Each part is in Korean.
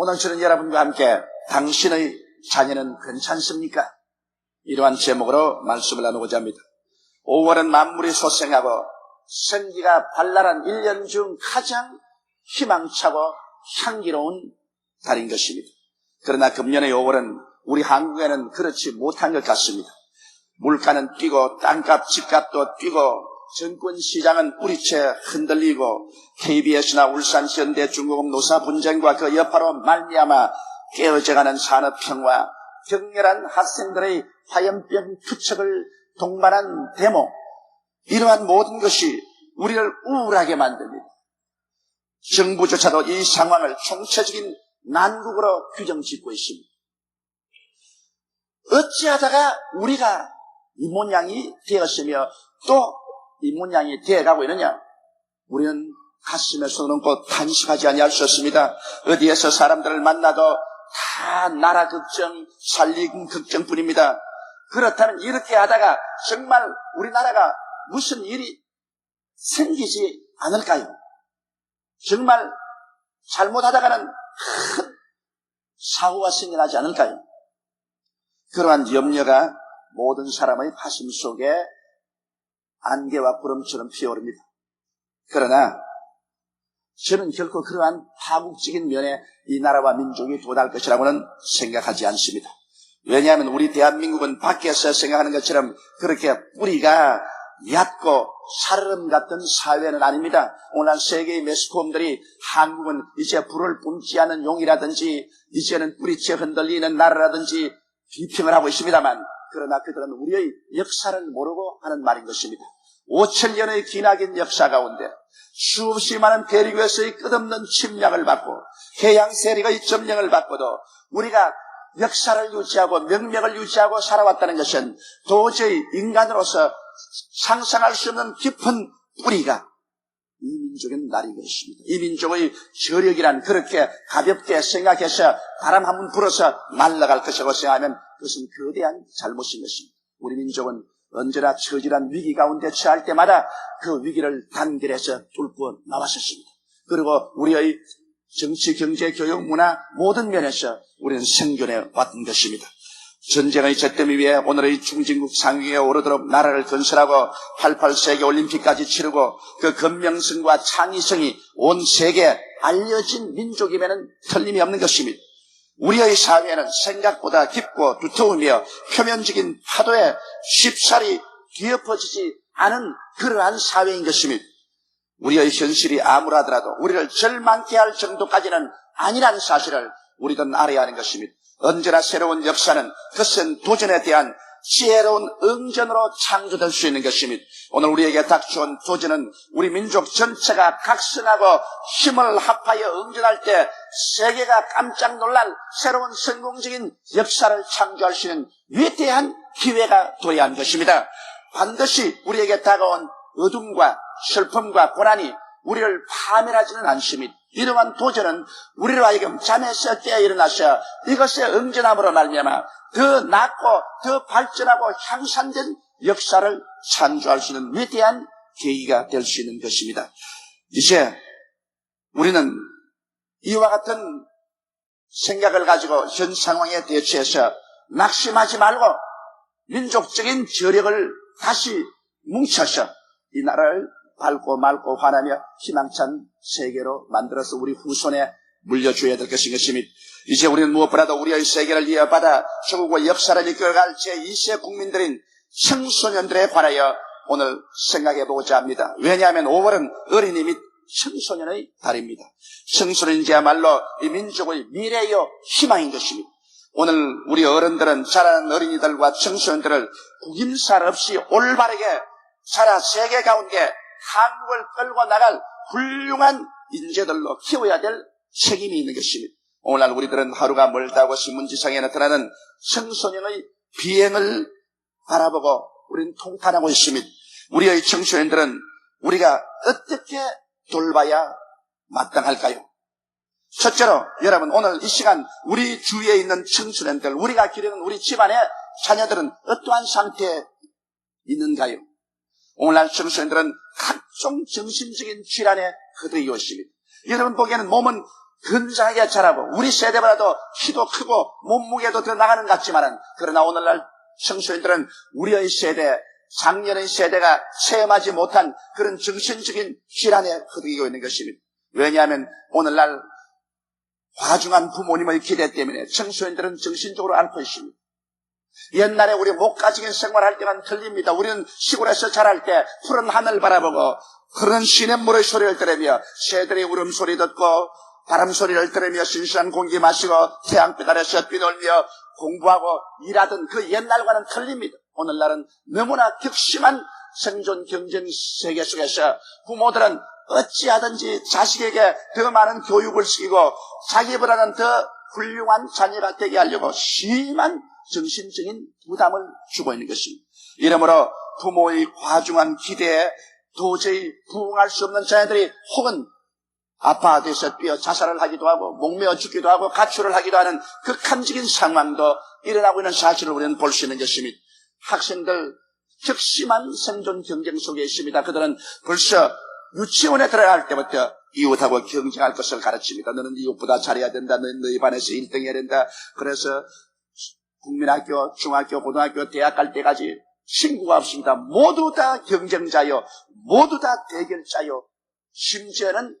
오늘 저는 여러분과 함께 당신의 자녀는 괜찮습니까? 이러한 제목으로 말씀을 나누고자 합니다. 5월은 만물이 소생하고 생기가 발랄한 1년 중 가장 희망차고 향기로운 달인 것입니다. 그러나 금년의 5월은 우리 한국에는 그렇지 못한 것 같습니다. 물가는 뛰고 땅값, 집값도 뛰고 정권 시장은 뿌리채 흔들리고 KBS나 울산현대 중공업 노사 분쟁과 그 여파로 말미암아 깨어져가는 산업 평화 격렬한 학생들의 화염병 투척을 동반한 데모 이러한 모든 것이 우리를 우울하게 만듭니다. 정부조차도 이 상황을 총체적인 난국으로 규정짓고 있습니다. 어찌하다가 우리가 이 모양이 되었으며 또 이 모양이 되어가고 있느냐? 우리는 가슴에 손을 얹고 탄식하지 아니할 수 없습니다. 어디에서 사람들을 만나도 다 나라 걱정, 살림 걱정뿐입니다. 그렇다면 이렇게 하다가 정말 우리나라가 무슨 일이 생기지 않을까요? 정말 잘못하다가는 큰 사고가 생겨나지 않을까요? 그러한 염려가 모든 사람의 가슴 속에 안개와 구름처럼 피어오릅니다. 그러나 저는 결코 그러한 파국적인 면에 이 나라와 민족이 도달 것이라고는 생각하지 않습니다. 왜냐하면 우리 대한민국은 밖에서 생각하는 것처럼 그렇게 뿌리가 얕고 살얼음 같은 사회는 아닙니다. 오늘 세계의 매스컴들이 한국은 이제 불을 뿜지 않은 용이라든지 이제는 뿌리채 흔들리는 나라라든지 비평을 하고 있습니다만 그러나 그들은 우리의 역사를 모르고 하는 말인 것입니다. 5천년의 기나긴 역사 가운데 수없이 많은 대륙에서의 끝없는 침략을 받고 해양 세력의 점령을 받고도 우리가 역사를 유지하고 명맥을 유지하고 살아왔다는 것은 도저히 인간으로서 상상할 수 없는 깊은 뿌리가 이 민족의 날인 것입니다. 이 민족의 저력이란 그렇게 가볍게 생각해서 바람 한 번 불어서 날아갈 것이라고 생각하면 그것은 거대한 잘못인 것입니다. 우리 민족은 언제나 처절한 위기 가운데 처할 때마다 그 위기를 단결해서 뚫고 나왔었습니다. 그리고 우리의 정치, 경제, 교육, 문화 모든 면에서 우리는 생존해 왔던 것입니다. 전쟁의 잿더미 위에 오늘의 중진국 상위에 오르도록 나라를 건설하고 88세계 올림픽까지 치르고 그 건명성과 창의성이 온 세계에 알려진 민족임에는 틀림이 없는 것입니다. 우리의 사회는 생각보다 깊고 두터우며 표면적인 파도에 쉽사리 뒤엎어지지 않은 그러한 사회인 것입니다. 우리의 현실이 아무라더라도 우리를 절망케 할 정도까지는 아니라는 사실을 우리도 알아야 하는 것입니다. 언제나 새로운 역사는 그것은 도전에 대한 지혜로운 응전으로 창조될 수 있는 것입니다. 오늘 우리에게 닥쳐온 도전은 우리 민족 전체가 각성하고 힘을 합하여 응전할 때 세계가 깜짝 놀랄 새로운 성공적인 역사를 창조할 수 있는 위대한 기회가 되어야 하는 것입니다. 반드시 우리에게 다가온 어둠과 슬픔과 고난이 우리를 파멸하지는 않습니다. 이러한 도전은 우리로 하여금 잠에서 깨어 일어나서 이것에 응전함으로 말미암아 더 낫고 더 발전하고 향상된 역사를 창조할 수 있는 위대한 계기가 될 수 있는 것입니다. 이제 우리는 이와 같은 생각을 가지고 현 상황에 대처해서 낙심하지 말고 민족적인 저력을 다시 뭉쳐서 이 나라를 밝고 맑고 환하며 희망찬 세계로 만들어서 우리 후손에 물려줘야 될 것인 것입니다. 이제 우리는 무엇보다도 우리의 세계를 이어받아 조국과 역사를 이끌어갈 제2세 국민들인 청소년들에 관하여 오늘 생각해 보고자 합니다. 왜냐하면 5월은 어린이 및 청소년의 달입니다. 청소년이야말로 이 민족의 미래요 희망인 것입니다. 오늘 우리 어른들은 자라는 어린이들과 청소년들을 구김살 없이 올바르게 자라 세계 가운데 한국을 끌고 나갈 훌륭한 인재들로 키워야 될 책임이 있는 것입니다. 오늘날 우리들은 하루가 멀다고 신문지상에 나타나는 청소년의 비행을 바라보고 우리는 통탄하고 있습니다. 우리의 청소년들은 우리가 어떻게 돌봐야 마땅할까요? 첫째로 여러분 오늘 이 시간 우리 주위에 있는 청소년들 우리가 기르는 우리 집안의 자녀들은 어떠한 상태에 있는가요? 오늘날 청소년들은 각종 정신적인 질환에 허덕이고 있습니다. 여러분 보기에는 몸은 건장하게 자라고 우리 세대보다 도 키도 크고 몸무게도 더 나가는 것 같지만은 그러나 오늘날 청소년들은 우리의 세대 작년의 세대가 체험하지 못한 그런 정신적인 질환에 흩어지고 있는 것입니다. 왜냐하면 오늘날 과중한 부모님의 기대 때문에 청소년들은 정신적으로 앓고 있습니다. 옛날에 우리 목가지긴 생활할 때만 틀립니다. 우리는 시골에서 자랄 때 푸른 하늘 바라보고 흐르는 시냇물의 소리를 들으며 새들의 울음소리 듣고 바람 소리를 들으며 신선한 공기 마시고 태양빛 아래서 뛰놀며 공부하고 일하던 그 옛날과는 틀립니다. 오늘날은 너무나 격심한 생존 경쟁 세계 속에서 부모들은 어찌하든지 자식에게 더 많은 교육을 시키고 자기보다는 더 훌륭한 자녀가 되게 하려고 심한 정신적인 부담을 주고 있는 것입니다. 이러므로 부모의 과중한 기대에 도저히 부응할 수 없는 자녀들이 혹은 아파트에서 뛰어 자살을 하기도 하고 목매어 죽기도 하고 가출을 하기도 하는 극한적인 상황도 일어나고 있는 사실을 우리는 볼 수 있는 것입니다. 학생들 격심한 생존 경쟁 속에 있습니다. 그들은 벌써 유치원에 들어갈 때부터 이웃하고 경쟁할 것을 가르칩니다. 너는 이웃보다 잘해야 된다. 너는 너희 반에서 1등 해야 된다. 그래서 국민학교, 중학교, 고등학교, 대학 갈 때까지 친구가 없습니다. 모두 다 경쟁자요. 모두 다 대결자요. 심지어는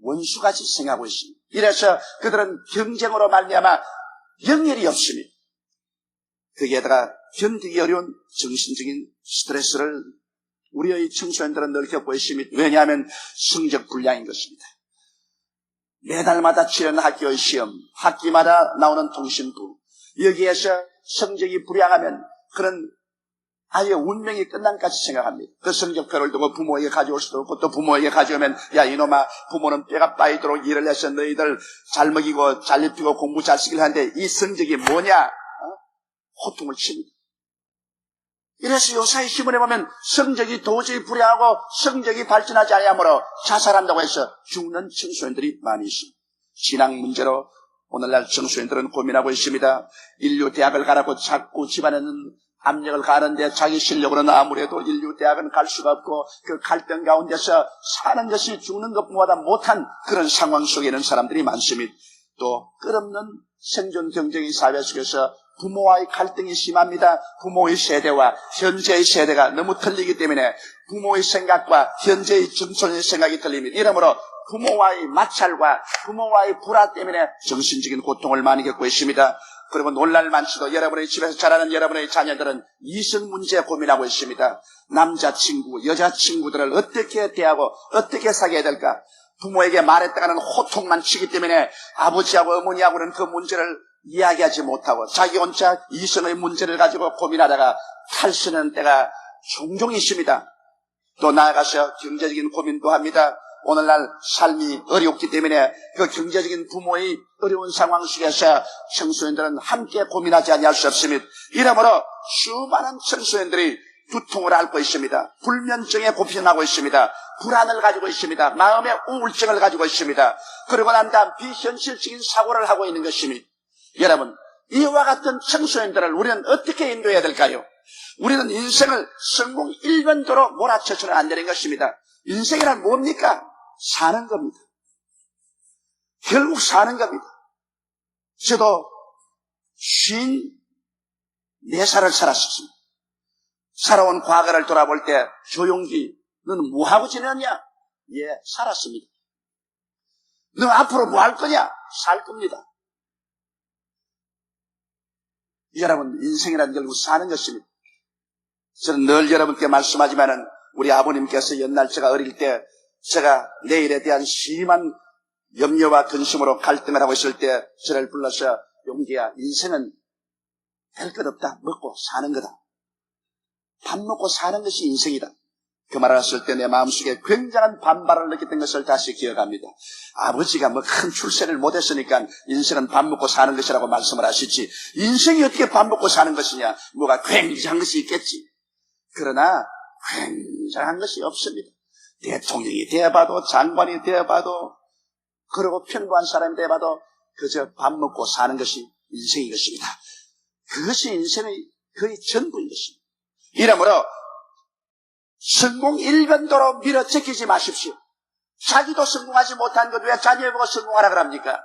원수같이 생각하고 있습니다. 이래서 그들은 경쟁으로 말미암아 영열이 없습니다. 거기에다가 견디기 어려운 정신적인 스트레스를 우리의 청소년들은 늘 겪고 있습니다. 왜냐하면 성적 불량인 것입니다. 매달마다 치르는 학교의 시험, 학기마다 나오는 통신부, 여기에서 성적이 불량하면 그런 아예 운명이 끝난까지 생각합니다. 그 성적표를 두고 부모에게 가져올 수도 없고 또 부모에게 가져오면 야 이놈아 부모는 뼈가 빠이도록 일을 해서 너희들 잘 먹이고 잘 입히고 공부 잘 시키려 하는데 이 성적이 뭐냐? 어? 호통을 칩니다. 이래서 요사이 신문에 보면 성적이 도저히 불행하고 성적이 발전하지 아니하므로 자살한다고 해서 죽는 청소년들이 많이 있습니다. 신앙 문제로 오늘날 청소년들은 고민하고 있습니다. 인류 대학을 가라고 자꾸 집안에는 압력을 가는데 자기 실력으로는 아무래도 인류 대학은 갈 수가 없고 그 갈등 가운데서 사는 것이 죽는 것보다 못한 그런 상황 속에 있는 사람들이 많습니다. 또 끝없는 생존 경쟁의 사회 속에서 부모와의 갈등이 심합니다. 부모의 세대와 현재의 세대가 너무 틀리기 때문에 부모의 생각과 현재의 청소년의 생각이 틀립니다. 이러므로 부모와의 마찰과 부모와의 불화 때문에 정신적인 고통을 많이 겪고 있습니다. 그리고 놀랄만치도 여러분의 집에서 자라는 여러분의 자녀들은 이성 문제 고민하고 있습니다. 남자친구, 여자친구들을 어떻게 대하고 어떻게 사귀어야 될까? 부모에게 말했다가는 호통만 치기 때문에 아버지하고 어머니하고는 그 문제를 이야기하지 못하고 자기 혼자 이성의 문제를 가지고 고민하다가 탈수는 때가 종종 있습니다. 또 나아가서 경제적인 고민도 합니다. 오늘날 삶이 어렵기 때문에 그 경제적인 부모의 어려운 상황 속에서 청소년들은 함께 고민하지 아니할 수 없습니다. 이러므로 수많은 청소년들이 두통을 앓고 있습니다. 불면증에 고민하고 있습니다. 불안을 가지고 있습니다. 마음의 우울증을 가지고 있습니다. 그러고 난 다음 비현실적인 사고를 하고 있는 것입니다. 여러분, 이와 같은 청소년들을 우리는 어떻게 인도해야 될까요? 우리는 인생을 성공 일변도로 몰아쳐서는 안 되는 것입니다. 인생이란 뭡니까? 사는 겁니다. 결국 사는 겁니다. 저도 쉰네 살을 살았습니다. 살아온 과거를 돌아볼 때 조용기 너는 뭐하고 지내냐? 예, 살았습니다. 너 앞으로 뭐 할 거냐? 살 겁니다. 여러분, 인생이란 결국 사는 것입니다. 저는 늘 여러분께 말씀하지만은 우리 아버님께서 옛날 제가 어릴 때 제가 내일에 대한 심한 염려와 근심으로 갈등을 하고 있을 때 저를 불러서 용기야 인생은 별것 없다. 먹고 사는 거다. 밥 먹고 사는 것이 인생이다. 그 말을 했을 때 내 마음속에 굉장한 반발을 느꼈던 것을 다시 기억합니다. 아버지가 뭐 큰 출세를 못했으니까 인생은 밥 먹고 사는 것이라고 말씀을 하시지. 인생이 어떻게 밥 먹고 사는 것이냐? 뭐가 굉장한 것이 있겠지. 그러나 굉장한 것이 없습니다 대통령이 되어봐도 장관이 되어봐도 그리고 평범한 사람이 되어봐도 그저 밥 먹고 사는 것이 인생인 것입니다. 그것이 인생의 거의 전부인 것입니다. 이러므로 성공 일변도로 밀어제끼지 마십시오. 자기도 성공하지 못한 것 왜 자녀 보고 성공하라 그럽니까?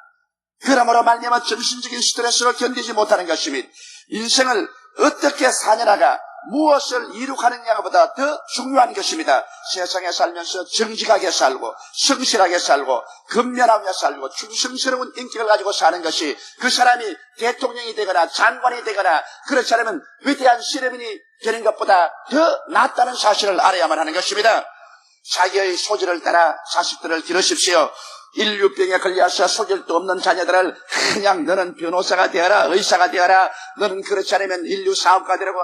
그러므로 말미암아 정신적인 스트레스를 견디지 못하는 것이며 인생을 어떻게 사느냐가 무엇을 이룩하느냐보다 더 중요한 것입니다. 세상에 살면서 정직하게 살고 성실하게 살고 근면하며 살고 충성스러운 인격을 가지고 사는 것이 그 사람이 대통령이 되거나 장관이 되거나 그렇지 않으면 위대한 시레민이 되는 것보다 더 낫다는 사실을 알아야만 하는 것입니다. 자기의 소질을 따라 자식들을 기르십시오. 인류병에 걸려서 소질도 없는 자녀들을 그냥 너는 변호사가 되어라, 의사가 되어라, 너는 그렇지 않으면 인류 사업가 되라고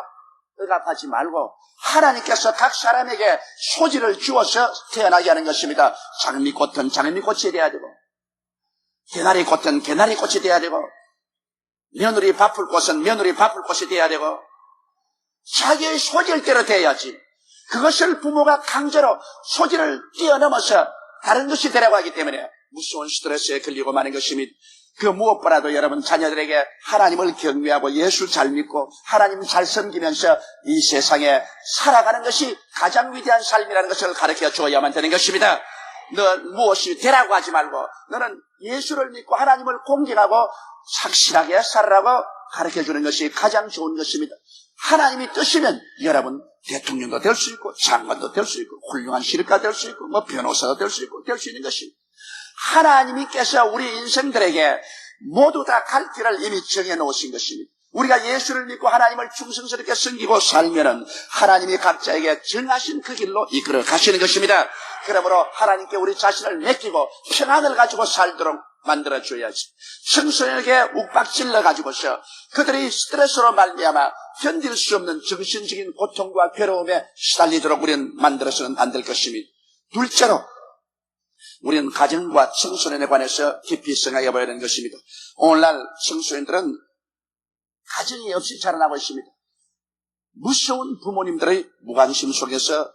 억압하지 말고 하나님께서 각 사람에게 소질을 주어서 태어나게 하는 것입니다. 장미꽃은 장미꽃이 돼야 되고 개나리꽃은 개나리꽃이 돼야 되고 며느리 바쁠 꽃은 며느리 바쁠 꽃이 돼야 되고 자기의 소질대로 돼야지. 그것을 부모가 강제로 소질을 뛰어넘어서 다른 것이 되라고 하기 때문에 무서운 스트레스에 걸리고 마는 것이니 그 무엇보다도 여러분 자녀들에게 하나님을 경외하고 예수 잘 믿고 하나님 잘 섬기면서 이 세상에 살아가는 것이 가장 위대한 삶이라는 것을 가르쳐 주어야만 되는 것입니다. 너 무엇이 되라고 하지 말고 너는 예수를 믿고 하나님을 공경하고 착실하게 살아라고 가르쳐 주는 것이 가장 좋은 것입니다. 하나님이 뜻이면 여러분 대통령도 될 수 있고 장관도 될 수 있고 훌륭한 시립가 될 수 있고 뭐 변호사도 될수 있고 될 수 있는 것입니다. 하나님께서 우리 인생들에게 모두 다 갈 길을 이미 정해 놓으신 것입니다. 우리가 예수를 믿고 하나님을 충성스럽게 섬기고 살면은 하나님이 각자에게 정하신 그 길로 이끌어 가시는 것입니다. 그러므로 하나님께 우리 자신을 맡기고 평안을 가지고 살도록 만들어 줘야지. 청소년에게 욱박질러 가지고서 그들이 스트레스로 말미암아 견딜 수 없는 정신적인 고통과 괴로움에 시달리도록 우리는 만들어서는 안 될 것입니다. 둘째로 우리는 가정과 청소년에 관해서 깊이 생각해 봐야 되는 것입니다. 오늘날 청소년들은 가정이 없이 자라나고 있습니다. 무서운 부모님들의 무관심 속에서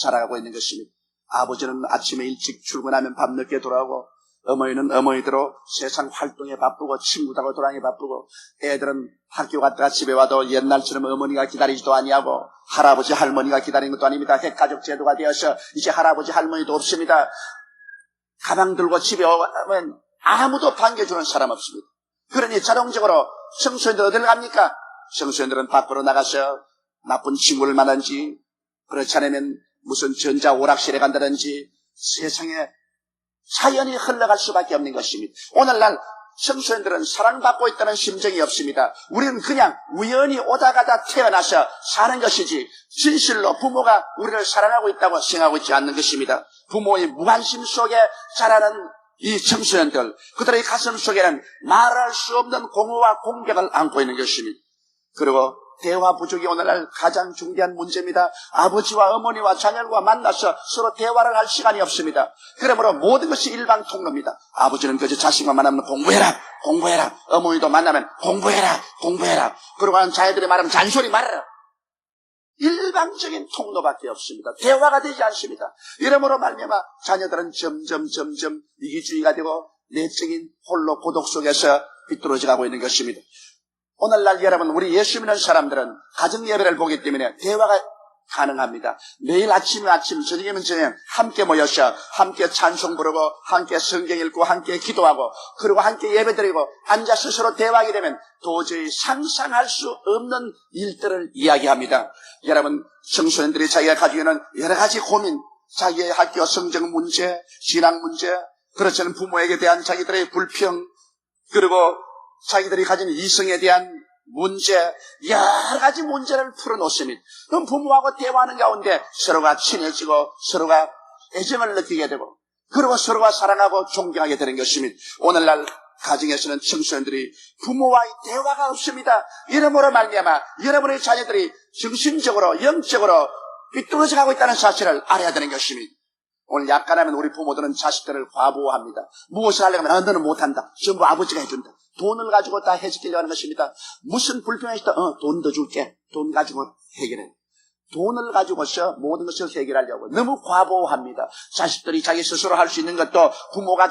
자라가고 있는 것입니다. 아버지는 아침에 일찍 출근하면 밤늦게 돌아오고 어머니는 어머니대로 세상 활동에 바쁘고 친구들하고 돌아다니 바쁘고 애들은 학교 갔다가 집에 와도 옛날처럼 어머니가 기다리지도 아니하고 할아버지 할머니가 기다리는 것도 아닙니다. 핵가족 제도가 되어서 이제 할아버지 할머니도 없습니다. 가방 들고 집에 오면 아무도 반겨주는 사람 없습니다. 그러니 자동적으로 청소년들 어딜 갑니까? 청소년들은 밖으로 나가서 나쁜 친구를 만난지 그렇지 않으면 무슨 전자 오락실에 간다든지 세상에 사연이 흘러갈 수밖에 없는 것입니다. 오늘날 청소년들은 사랑받고 있다는 심정이 없습니다. 우리는 그냥 우연히 오다 가다 태어나서 사는 것이지 진실로 부모가 우리를 사랑하고 있다고 생각하고 있지 않는 것입니다. 부모의 무관심 속에 자라는 이 청소년들, 그들의 가슴 속에는 말할 수 없는 공허와 공격을 안고 있는 것입니다. 그리고 대화 부족이 오늘날 가장 중대한 문제입니다. 아버지와 어머니와 자녀과 만나서 서로 대화를 할 시간이 없습니다. 그러므로 모든 것이 일방 통로입니다. 아버지는 그저 자식만 만나면 공부해라, 공부해라. 어머니도 만나면 공부해라, 공부해라. 그러고 하는 자녀들이 말하면 잔소리 말아라. 일방적인 통로밖에 없습니다. 대화가 되지 않습니다. 이러므로 말미암아 자녀들은 점점 점점 이기주의가 되고 내적인 홀로 고독 속에서 비뚤어져 가고 있는 것입니다. 오늘날 여러분 우리 예수 믿는 사람들은 가정 예배를 보기 때문에 대화가 가능합니다. 매일 아침에 아침, 저녁이면 저녁 함께 모여서 함께 찬송 부르고 함께 성경 읽고 함께 기도하고 그리고 함께 예배드리고 앉아서 서로 대화하게 되면 도저히 상상할 수 없는 일들을 이야기합니다. 여러분 청소년들이 자기가 가지고 있는 여러 가지 고민, 자기의 학교 성적 문제, 신앙 문제, 그렇지 않은 부모에게 대한 자기들의 불평, 그리고 자기들이 가진 이성에 대한 문제, 여러 가지 문제를 풀어놓습니다. 그럼 부모하고 대화하는 가운데 서로가 친해지고 서로가 애정을 느끼게 되고 그리고 서로가 사랑하고 존경하게 되는 것입니다. 오늘날 가정에서는 청소년들이 부모와의 대화가 없습니다. 이러므로 말미암아 여러분의 자녀들이 정신적으로 영적으로 삐뚤어져 가고 있다는 사실을 알아야 되는 것입니다. 오늘 약간하면 우리 부모들은 자식들을 과보호합니다. 무엇을 하려면 아, 너는 못한다. 전부 아버지가 해준다. 돈을 가지고 다 해지키려고 하는 것입니다. 무슨 불평이 있다. 어, 돈 더 줄게. 돈 가지고 해결해. 돈을 가지고서 모든 것을 해결하려고 너무 과보호합니다. 자식들이 자기 스스로 할 수 있는 것도 부모가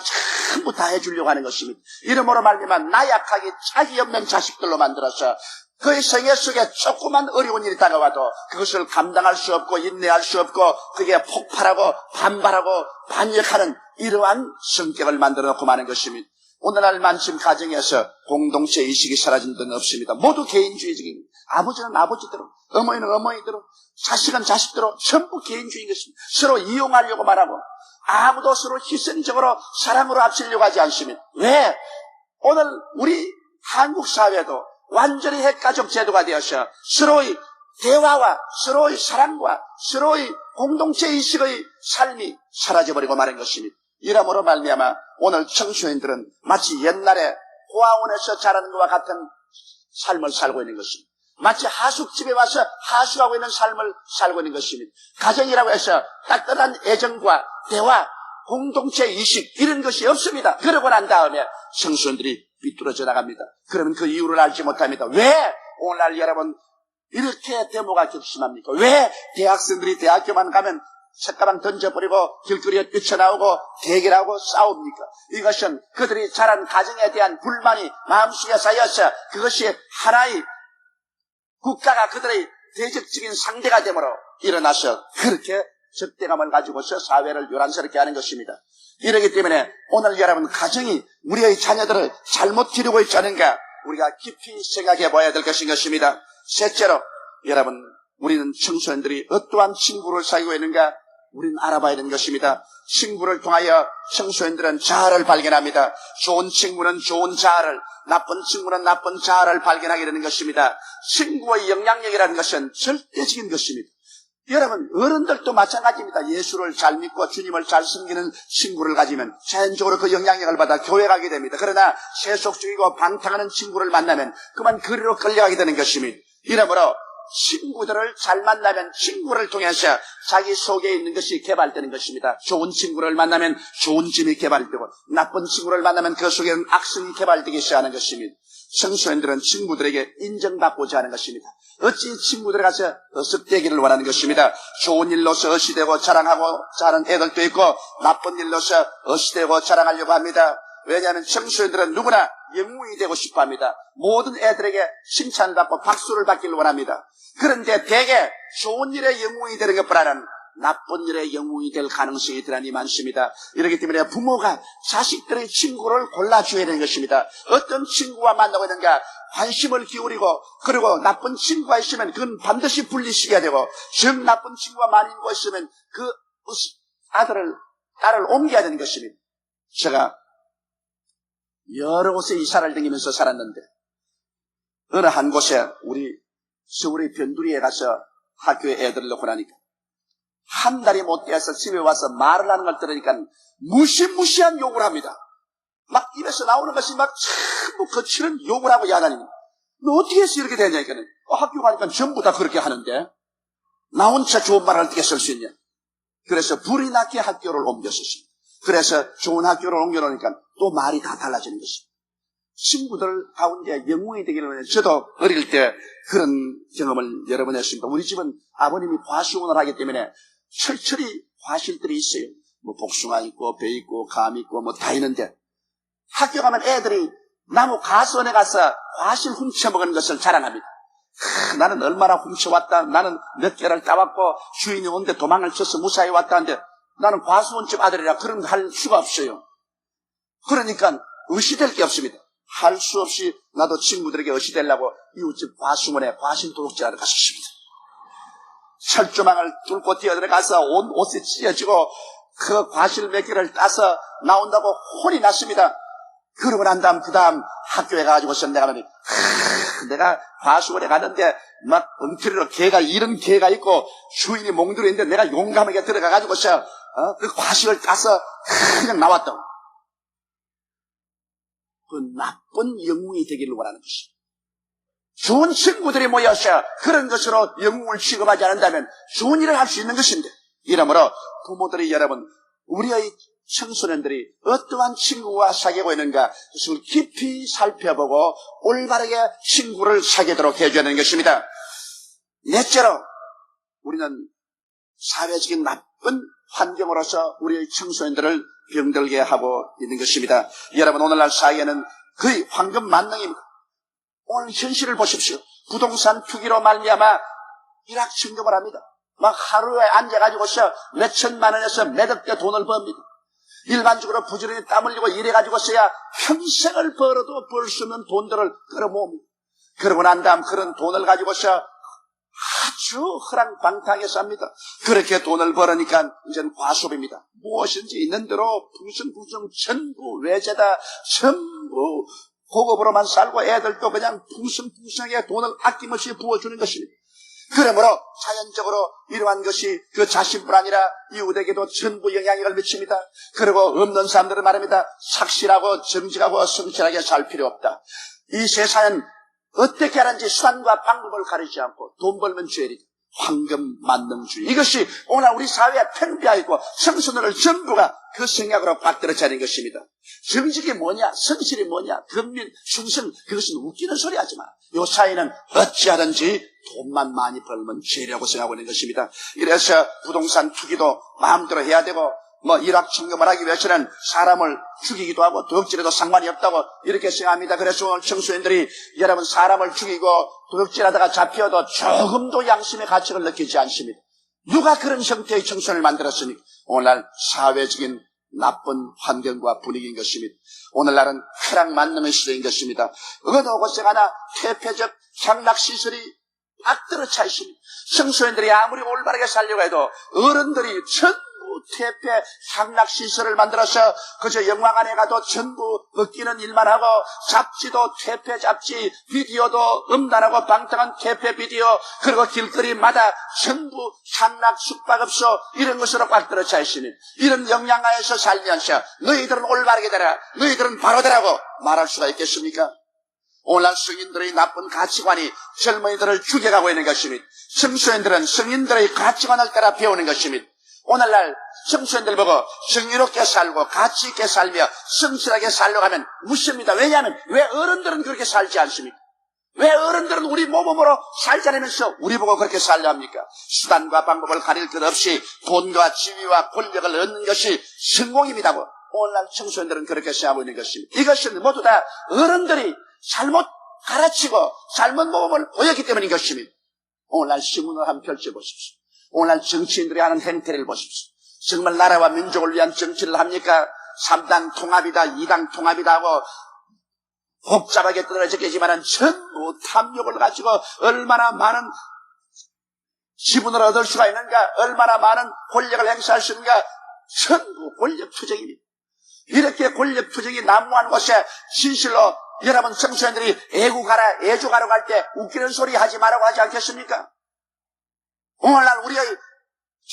전부 다 해주려고 하는 것입니다. 이러므로 말미암아 나약하게 자기 없는 자식들로 만들어서 그의 생애 속에 조그만 어려운 일이 다가와도 그것을 감당할 수 없고 인내할 수 없고 그게 폭발하고 반발하고 반역하는 이러한 성격을 만들어 놓고 마는 것입니다. 오늘날 만심 가정에서 공동체 의식이 사라진 데는 없습니다. 모두 개인주의적인 아버지는 아버지대로 어머니는 어머니대로 자식은 자식대로 전부 개인주의인 것입니다. 서로 이용하려고 말하고 아무도 서로 희생적으로 사랑으로 앞서려고 하지 않습니다. 왜? 오늘 우리 한국 사회도 완전히 핵가족 제도가 되어서 서로의 대화와 서로의 사랑과 서로의 공동체 의식의 삶이 사라져버리고 마는 것입니다. 이러므로 말미암아 오늘 청소년들은 마치 옛날에 고아원에서 자라는 것과 같은 삶을 살고 있는 것입니다. 마치 하숙집에 와서 하숙하고 있는 삶을 살고 있는 것입니다. 가정이라고 해서 따뜻한 애정과 대화, 공동체 의식 이런 것이 없습니다. 그러고 난 다음에 청소년들이 삐뚤어져 나갑니다. 그러면 그 이유를 알지 못합니다. 왜 오늘날 여러분 이렇게 데모가 격심합니까? 왜 대학생들이 대학교만 가면 책가방 던져버리고 길거리에 뛰쳐나오고 대결하고 싸웁니까? 이것은 그들이 자란 가정에 대한 불만이 마음속에 쌓여서 그것이 하나의 국가가 그들의 대적적인 상대가 되므로 일어나서 그렇게 적대감을 가지고서 사회를 요란스럽게 하는 것입니다. 이러기 때문에 오늘 여러분 가정이 우리의 자녀들을 잘못 기르고 있지 않은가 우리가 깊이 생각해 봐야 될 것인 것입니다. 셋째로 여러분 우리는 청소년들이 어떠한 친구를 사귀고 있는가 우리는 알아봐야 되는 것입니다. 친구를 통하여 청소년들은 자아를 발견합니다. 좋은 친구는 좋은 자아를, 나쁜 친구는 나쁜 자아를 발견하게 되는 것입니다. 친구의 영향력이라는 것은 절대적인 것입니다. 여러분, 어른들도 마찬가지입니다. 예수를 잘 믿고 주님을 잘 섬기는 친구를 가지면 자연적으로 그 영향력을 받아 교회 가게 됩니다. 그러나 세속적이고 방탕하는 친구를 만나면 그만 그리로 끌려가게 되는 것입니다. 이러므로 친구들을 잘 만나면 친구를 통해서 자기 속에 있는 것이 개발되는 것입니다. 좋은 친구를 만나면 좋은 짐이 개발되고 나쁜 친구를 만나면 그 속에는 악성이 개발되기 시작하는 것입니다. 청소년들은 친구들에게 인정받고자 하는 것입니다. 어찌 친구들에 가서 어습되기를 원하는 것입니다. 좋은 일로서 어시되고 자랑하고 자는 애들도 있고 나쁜 일로서 어시되고 자랑하려고 합니다. 왜냐하면 청소년들은 누구나 영웅이 되고 싶어 합니다. 모든 애들에게 칭찬을 받고 박수를 받기를 원합니다. 그런데 대개 좋은 일에 영웅이 되는 것보다는 나쁜 일에 영웅이 될 가능성이 대단히 많습니다. 이렇기 때문에 부모가 자식들의 친구를 골라줘야 되는 것입니다. 어떤 친구와 만나고 있는가 관심을 기울이고 그리고 나쁜 친구가 있으면 그건 반드시 분리시켜야 되고 정 나쁜 친구가 많이 있고 있으면 그 아들을 딸을 옮겨야 되는 것입니다. 제가 여러 곳에 이사를 다니면서 살았는데 어느 한 곳에 우리 서울의 변두리에 가서 학교에 애들을 놓고 나니까 한 달이 못 돼서 집에 와서 말을 하는 걸 들으니까 무시무시한 욕을 합니다. 막 입에서 나오는 것이 막 전부 거칠은 욕을 하고 야단이 너 어떻게 해서 이렇게 되냐니까 어, 학교 가니까 전부 다 그렇게 하는데 나 혼자 좋은 말을 어떻게 쓸 수 있냐. 그래서 불이 나게 학교를 옮겼었습니다. 그래서 좋은 학교를 옮겨놓으니까 또 말이 다 달라지는 것입니다. 친구들 가운데 영웅이 되기를 원해 저도 어릴 때 그런 경험을 여러 번 했습니다. 우리 집은 아버님이 과수원을 하기 때문에 철철이 과실들이 있어요. 뭐 복숭아 있고 배 있고 감 있고 뭐 다 있는데 학교 가면 애들이 나무 가수원에 가서 과실 훔쳐먹은 것을 자랑합니다. 크, 나는 얼마나 훔쳐왔다. 나는 몇 개를 따왔고 주인이 온데 도망을 쳐서 무사히 왔다는데 나는 과수원집 아들이라 그런 거할 수가 없어요. 그러니까 의시될 게 없습니다. 할 수 없이 나도 친구들에게 의시되려고 이웃집 과수원에 과신 도둑질하러 갔었습니다. 철조망을 뚫고 뛰어들어가서 온 옷에 찢어지고 그 과실 몇 개를 따서 나온다고 혼이 났습니다. 그러고 난 다음 그 다음 학교에 가가지고서 내가 말이 내가 과수원에 갔는데 막 엉터리로 개가 이런 개가 있고 주인이 몽들어 있는데 내가 용감하게 들어가가지고서 어? 그 과실을 따서 그냥 나왔다. 그 나쁜 영웅이 되기를 원하는 것입니다. 좋은 친구들이 모여서 그런 것으로 영웅을 취급하지 않는다면 좋은 일을 할 수 있는 것인데 이러므로 부모들이 여러분 우리의 청소년들이 어떠한 친구와 사귀고 있는가 그것을 깊이 살펴보고 올바르게 친구를 사귀도록 해줘야 하는 것입니다. 넷째로 우리는 사회적인 나쁜 환경으로서 우리의 청소년들을 병들게 하고 있는 것입니다. 여러분 오늘날 사회는 거의 황금 만능입니다. 오늘 현실을 보십시오. 부동산 투기로 말미암아 일확천금을 합니다. 막 하루에 앉아가지고서 몇 천만 원에서 몇억 대 돈을 법니다. 일반적으로 부지런히 땀 흘리고 일해가지고서야 평생을 벌어도 벌 수 없는 돈들을 끌어모읍니다. 그러고 난 다음 그런 돈을 가지고서 아주 허랑방탕하게 삽니다. 그렇게 돈을 벌으니까 이제는 과소비입니다. 무엇인지 있는 대로 풍성풍성 전부 외제다 전부 고급으로만 살고 애들도 그냥 풍성풍성하게 돈을 아낌없이 부어주는 것입니다. 그러므로 자연적으로 이러한 것이 그 자신뿐 아니라 이웃에게도 전부 영향력을 미칩니다. 그리고 없는 사람들은 말합니다. 착실하고 정직하고 성실하게 살 필요 없다. 이 세상은 어떻게 하는지 수단과 방법을 가리지 않고 돈 벌면 죄리다. 황금 만능주의. 이것이 오늘 우리 사회의 팽배하고 성선을 전부가 그 생각으로 빠뜨려차린 것입니다. 정직이 뭐냐? 성실이 뭐냐? 근민, 충성, 그것은 웃기는 소리 하지 마. 요 사회는 어찌하든지 돈만 많이 벌면 죄라고 생각하고 있는 것입니다. 이래서 부동산 투기도 마음대로 해야 되고 뭐 일확천금을 하기 위해서는 사람을 죽이기도 하고 도둑질해도 상관이 없다고 이렇게 생각합니다. 그래서 오늘 청소년들이 여러분 사람을 죽이고 도둑질하다가 잡혀도 조금도 양심의 가치를 느끼지 않습니다. 누가 그런 형태의 청소년을 만들었으니 오늘날 사회적인 나쁜 환경과 분위기인 것입니다. 오늘날은 쾌락 만능의 시대인 것입니다. 어느 곳에 가나 퇴폐적 향락 시설이 악 들어 차 있습니다. 청소년들이 아무리 올바르게 살려고 해도 어른들이 전부 퇴폐 향락시설을 만들어서 그저 영화 관에 가도 전부 벗기는 일만 하고 잡지도 퇴폐 잡지 비디오도 음란하고 방탕한 퇴폐 비디오 그리고 길거리마다 전부 향락 숙박업소 이런 것으로 꽉 들어차 있으니 이런 영향하에서 살면서 너희들은 올바르게 되라 너희들은 바로 되라고 말할 수가 있겠습니까? 오늘날 성인들의 나쁜 가치관이 젊은이들을 죽여가고 있는 것입니다. 청소년들은 성인들의 가치관을 따라 배우는 것입니다. 오늘날 청소년들 보고 정의롭게 살고 가치 있게 살며 성실하게 살려고 하면 묻습니다. 왜냐하면 왜 어른들은 그렇게 살지 않습니까? 왜 어른들은 우리 모범으로 살자면서 우리 보고 그렇게 살려 합니까? 수단과 방법을 가릴 것 없이 돈과 지위와 권력을 얻는 것이 성공입니다고 오늘날 청소년들은 그렇게 생각하고 있는 것입니다. 이것은 모두 다 어른들이 잘못 가르치고 잘못 모범을 보였기 때문인 것입니다. 오늘날 신문을 한번 펼쳐보십시오. 오늘날 정치인들이 하는 행태를 보십시오. 정말 나라와 민족을 위한 정치를 합니까? 3당 통합이다, 2당 통합이다 하고 복잡하게 떨어졌겠지만 전부 탐욕을 가지고 얼마나 많은 지분을 얻을 수가 있는가, 얼마나 많은 권력을 행사할 수 있는가, 전부 권력 투쟁입니다. 이렇게 권력 투쟁이 난무한 곳에 진실로 여러분 청소년들이 애국하라, 애주가러 갈 때 웃기는 소리 하지 말라고 하지 않겠습니까? 오늘날 우리의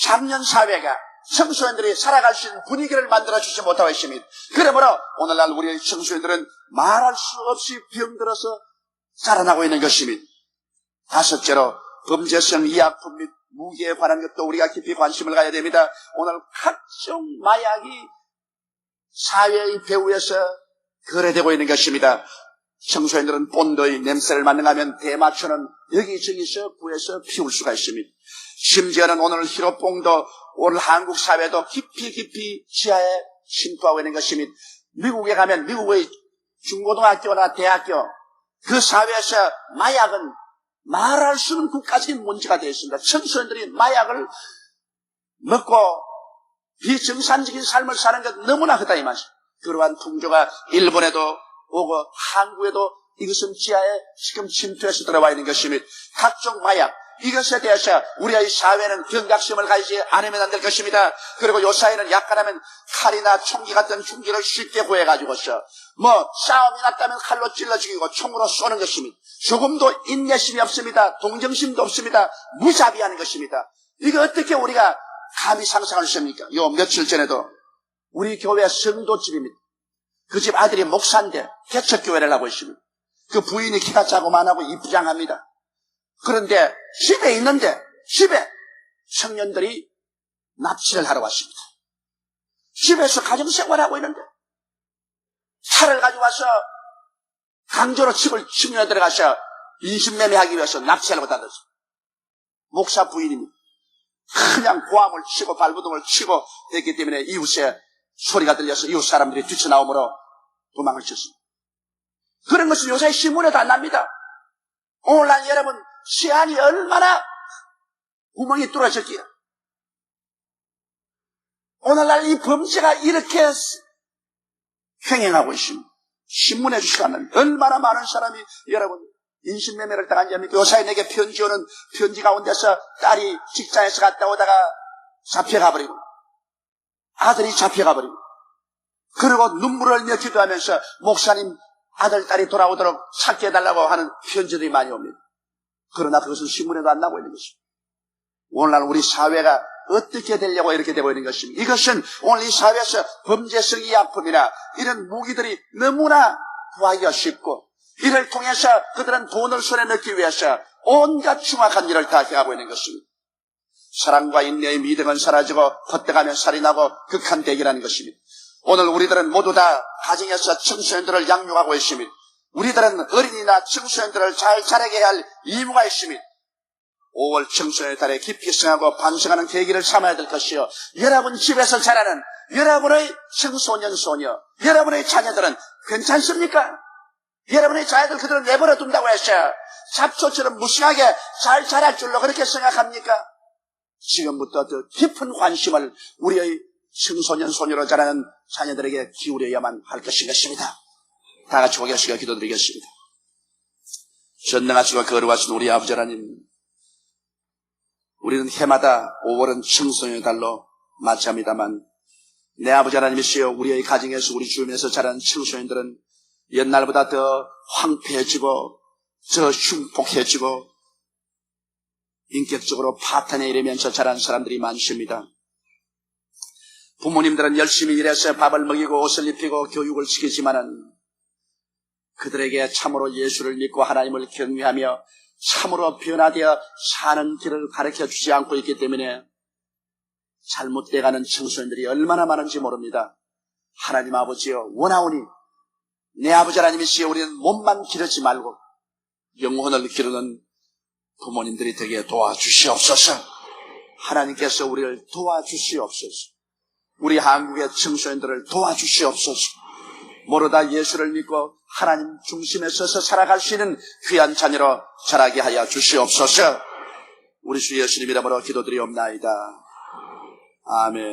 작년 사회가 청소년들이 살아갈 수 있는 분위기를 만들어 주지 못하고 있습니다. 그러므로 오늘날 우리의 청소년들은 말할 수 없이 병들어서 자라나고 있는 것입니다. 다섯째로 범죄성 이약품 및 무기에 관한 것도 우리가 깊이 관심을 가야 됩니다. 오늘 각종 마약이 사회의 배후에서 거래되고 있는 것입니다. 청소년들은 본도의 냄새를 맡는가하면 대마초는 여기저기서 구해서 피울 수가 있습니다. 심지어는 오늘 히로뽕도 오늘 한국 사회도 깊이 깊이 지하에 침투하고 있는 것입니다. 미국에 가면 미국의 중고등학교나 대학교 그 사회에서 마약은 말할 수 없는 국가적인 문제가 되어 있습니다. 청소년들이 마약을 먹고 비정상적인 삶을 사는 것 너무나 크다 이 말이죠. 그러한 풍조가 일본에도 오고 한국에도 이것은 지하에 지금 침투해서 들어와 있는 것입니다. 각종 마약 이것에 대해서 우리의 사회는 경각심을 가지지 않으면 안 될 것입니다. 그리고 요 사회는 약간하면 칼이나 총기 같은 흉기를 쉽게 구해가지고서 뭐 싸움이 났다면 칼로 찔러 죽이고 총으로 쏘는 것입니다. 조금도 인내심이 없습니다. 동정심도 없습니다. 무자비하는 것입니다. 이거 어떻게 우리가 감히 상상할 수 있습니까? 요 며칠 전에도 우리 교회 성도집입니다. 그 집 아들이 목사인데 개척교회를 하고 있습니다. 그 부인이 키가 자고만하고 이쁘장합니다. 그런데 집에 있는데 집에 청년들이 납치를 하러 왔습니다. 집에서 가정생활하고 있는데 차를 가져와서 강제로 집을 침입에 들어가서 인신매매하기 위해서 납치하려고 다녔어. 목사 부인입니다. 그냥 고함을 치고 발부동을 치고 했기 때문에 이웃에 소리가 들려서 이웃 사람들이 뛰쳐나오므로 도망을 쳤습니다. 그런 것은 요새 신문에도 안 납니다. 오늘날 여러분 시안이 얼마나 구멍이 뚫어졌기에 오늘날 이 범죄가 이렇게 횡행하고 있습니다. 신문에 주시면 얼마나 많은 사람이 여러분 인신매매를 당한? 요사이 내게 편지 오는 편지 가운데서 딸이 직장에서 갔다 오다가 잡혀가 버리고 아들이 잡혀가 버리고 그리고 눈물을 흘며 기도하면서 목사님 아들 딸이 돌아오도록 찾게 해달라고 하는 편지들이 많이 옵니다. 그러나 그것은 신문에도 안 나고 있는 것입니다. 오늘날 우리 사회가 어떻게 되려고 이렇게 되고 있는 것입니다. 이것은 오늘 이 사회에서 범죄성이 아픔이나 이런 무기들이 너무나 구하기가 쉽고 이를 통해서 그들은 돈을 손에 넣기 위해서 온갖 흉악한 일을 다 해가고 있는 것입니다. 사랑과 인내의 미덕은 사라지고 헛되가면 살인하고 극한 대기라는 것입니다. 오늘 우리들은 모두 다 가정에서 청소년들을 양육하고 있습니다. 우리들은 어린이나 청소년들을 잘 자라게 할 의무가 있습니다. 5월 청소년의 달에 깊이 생하고 반성하는 계기를 삼아야 될 것이요. 여러분 집에서 자라는 여러분의 청소년 소녀, 여러분의 자녀들은 괜찮습니까? 여러분의 자녀들 그들을 내버려 둔다고 해서 잡초처럼 무심하게 잘 자랄 줄로 그렇게 생각합니까? 지금부터 더 깊은 관심을 우리의 청소년 소녀로 자라는 자녀들에게 기울여야만 할 것인 것입니다. 다 같이 고개시켜 기도드리겠습니다. 전능하시고 거룩하신 우리 아버지 하나님, 우리는 해마다 5월은 청소년의 달로 맞이합니다만 내 아버지 하나님이시여 우리의 가정에서 우리 주변에서 자란 청소년들은 옛날보다 더 황폐해지고 더 흉폭해지고 인격적으로 파탄에 이르면서 자란 사람들이 많습니다. 부모님들은 열심히 일해서 밥을 먹이고 옷을 입히고 교육을 시키지만은 그들에게 참으로 예수를 믿고 하나님을 경외하며 참으로 변화되어 사는 길을 가르쳐 주지 않고 있기 때문에 잘못돼가는 청소년들이 얼마나 많은지 모릅니다. 하나님 아버지여 원하오니 내 아버지 하나님이시여 우리는 몸만 기르지 말고 영혼을 기르는 부모님들이 되게 도와주시옵소서. 하나님께서 우리를 도와주시옵소서. 우리 한국의 청소년들을 도와주시옵소서. 모르다 예수를 믿고 하나님 중심에 서서 살아갈 수 있는 귀한 자녀로 자라게 하여 주시옵소서. 우리 주 예수님 이름으로 기도드리옵나이다. 아멘.